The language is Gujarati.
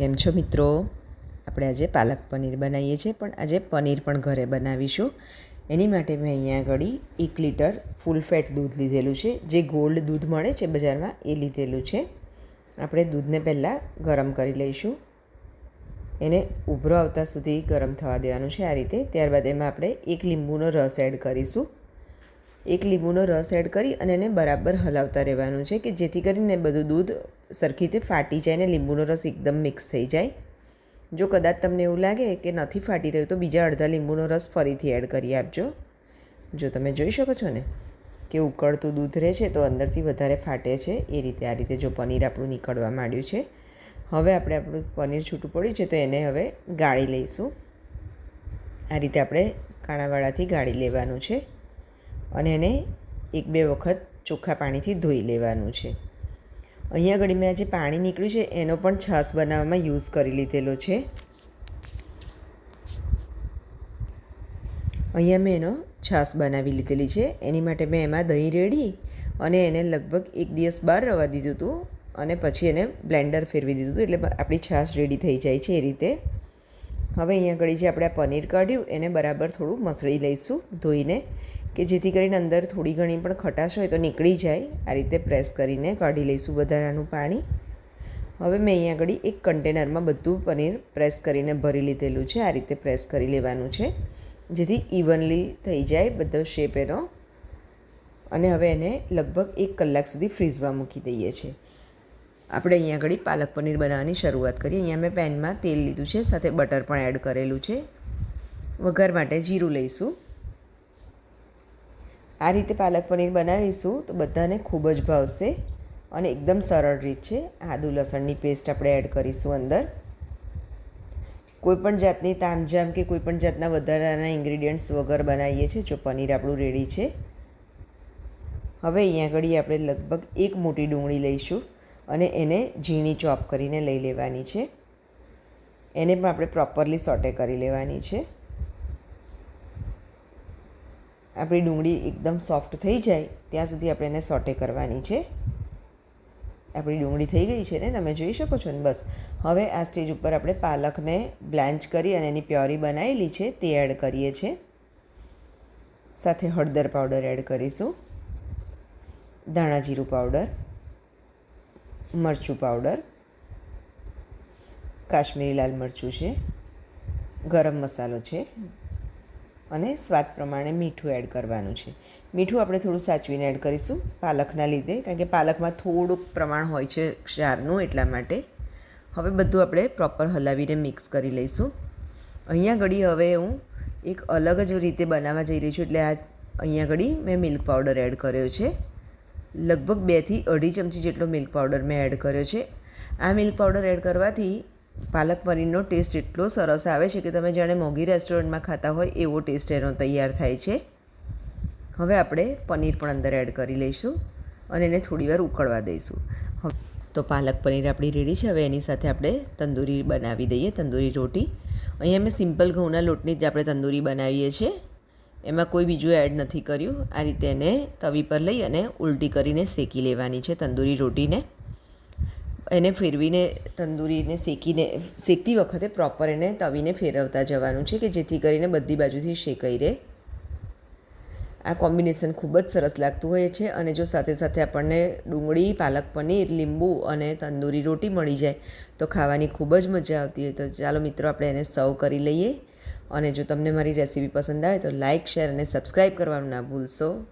કેમ છો મિત્રો? આપણે આજે પાલક પનીર બનાવીએ છીએ, પણ આજે પનીર પણ ઘરે બનાવીશું. એની માટે મેં અહીંયા આગળ એક લીટર ફૂલ ફેટ દૂધ લીધેલું છે. જે ગોલ્ડ દૂધ મળે છે બજારમાં, એ લીધેલું છે. આપણે દૂધને પહેલાં ગરમ કરી લઈશું. એને ઉભરો આવતા સુધી ગરમ થવા દેવાનું છે આ રીતે. ત્યારબાદ એમાં આપણે એક લીંબુનો રસ એડ કરીશું. એક લીંબુનો રસ એડ કરી અને એને બરાબર હલાવતા રહેવાનું છે કે જેથી કરીને બધું દૂધ સરખી રીતે ફાટી જાય ને લીંબુનો રસ એકદમ મિક્સ થઈ જાય. જો કદાચ તમને એવું લાગે કે નથી ફાટી રહ્યું તો બીજા અડધા લીંબુનો રસ ફરીથી એડ કરી આપજો. જો તમે જોઈ શકો છો ને કે ઉકળતું દૂધ રહે છે તો અંદરથી વધારે ફાટે છે. એ રીતે આ રીતે જો પનીર આપણું નીકળવા માંડ્યું છે. હવે આપણે આપણું પનીર છૂટું પડ્યું છે તો એને હવે ગાળી લઈશું. આ રીતે આપણે કાણાવાળાથી ગાળી લેવાનું છે. અને એને એક બે વખત ચોખ્ખા પાણીથી ધોઈ લેવાનું છે. અહીંયા આગળ મેં જે પાણી નીકળ્યું છે, એનો પણ છાશ બનાવવામાં યુઝ કરી લીધેલો છે. અહીંયા મેં એનો છાશ બનાવી લીધેલી છે. એની માટે મેં એમાં દહીં રેડી અને એને લગભગ એક દિવસ બહાર રવા દીધું હતું અને પછી એને બ્લેન્ડર ફેરવી દીધું હતું, એટલે આપણી છાશ રેડી થઈ જાય છે એ રીતે. હવે અહીંયા આગળ જે આપણે પનીર કાઢ્યું, એને બરાબર થોડું મસળી લઈશું ધોઈને. કે જેથી કરીને અંદર થોડી ઘણી પણ ખટાશ હોય તો નીકળી જાય. આ રીતે પ્રેસ કરીને કાઢી લઈશું વધારાનું પાણી. હવે મેં અહીંયા આગળ એક કન્ટેનરમાં બધું પનીર પ્રેસ કરીને ભરી લીધેલું છે. આ રીતે પ્રેસ કરી લેવાનું છે. જેથી ઇવનલી થઈ જાય બધો શેપ એનો. અને હવે એને લગભગ એક કલાક સુધી ફ્રીઝમાં મૂકી દઈએ છીએ. આપણે અહીંયા આગળ પાલક પનીર બનાવવાની શરૂઆત કરીએ. અહીંયા મેં પેનમાં તેલ લીધું છે. સાથે બટર પણ એડ કરેલું છે. વઘાર માટે જીરું લઈશું. આ રીતે પાલક પનીર બનાવીશું તો બધાને ખૂબ જ ભાવશે અને એકદમ સરળ રીત છે. આદુ લસણની પેસ્ટ આપણે એડ કરીશું અંદર. કોઈપણ જાતની તામઝામ કે કોઈપણ જાતના વધારાના ઇન્ગ્રીડિયન્ટ્સ વગર બનાવીએ છીએ જો પનીર આપણું રેડી છે. હવે અહીંયા આગળ આપણે લગભગ એક મોટી ડુંગળી લઈશું અને એને ઝીણી ચોપ કરીને લઈ લેવાની છે. એને પણ આપણે પ્રોપરલી સોટે કરી લેવાની છે. આપણી ડુંગળી એકદમ સોફ્ટ થઈ જાય, ત્યાં સુધી આપણે એને સોટે કરવાની છે. આપણી ડુંગળી થઈ ગઈ છે ને, તમે જોઈ શકો છો ને, બસ. હવે આ સ્ટેજ ઉપર આપણે પાલકને બ્લાન્ચ કરી અને એની પ્યોરી બનાવેલી છે, તે એડ કરીએ છીએ. સાથે હળદર પાવડર એડ કરીશું. ધાણા જીરું પાવડર મરચું પાવડર કાશ્મીરી લાલ મરચું છે, ગરમ મસાલો છે. અને સ્વાદ પ્રમાણે મીઠું એડ કરવાનું છે. મીઠું આપણે થોડું સાચવીને એડ કરીશું. પાલકના લીધે, કારણ કે પાલકમાં થોડુંક પ્રમાણ હોય છે ક્ષારનું એટલા માટે. હવે બધું આપણે પ્રોપર હલાવીને મિક્સ કરી લઈશું. અહીંયા ઘડી હવે હું એક અલગ જ રીતે બનાવવા જઈ રહી છું, એટલે આ અહીંયા ઘડી મેં મિલ્ક પાવડર એડ કર્યો છે. લગભગ બેથી અઢી ચમચી જેટલો મિલ્ક પાવડર મેં એડ કર્યો છે. આ મિલ્ક પાવડર એડ કરવાથી પાલક પનીરનો ટેસ્ટ એટલો સરસ આવે છે કે તમે જાણે મોંઘી રેસ્ટોરન્ટમાં ખાતા હોય એવો ટેસ્ટ એનો તૈયાર થાય છે. હવે આપણે પનીર પણ અંદર એડ કરી લઈશું અને એને થોડીવાર ઉકળવા દઈશું. તો પાલક પનીર આપણી રેડી છે. હવે એની સાથે આપણે તંદૂરી બનાવી દઈએ, તંદૂરી રોટી. અહીંયા મેં સિમ્પલ ઘઉંના લોટની જ આપણે તંદૂરી બનાવીએ છીએ. એમાં કોઈ બીજું એડ નથી કર્યું. આ રીતે એને તવી પર લઈ અને ઉલટી કરીને શેકી લેવાની છે તંદૂરી રોટીને. એને ફેરવીને, તંદૂરીને, શેકીને, શેકતી વખતે પ્રોપર એને તવીને ફેરવતા જવાનું છે કે જેથી કરીને બધી બાજુથી શેકાઈ રહે. આ કોમ્બિનેશન ખૂબ જ સરસ લાગતું હોય છે અને જો સાથે સાથે આપણને ડુંગળી, પાલક પનીર, લીંબુ અને તંદૂરી રોટી મળી જાય, તો ખાવાની ખૂબ જ મજા આવતી હોય. તો ચાલો મિત્રો, આપણે એને સર્વ કરી લઈએ. અને જો તમને મારી રેસીપી પસંદ આવે તો લાઇક શેર અને સબસ્ક્રાઈબ કરવાનું ના ભૂલશો.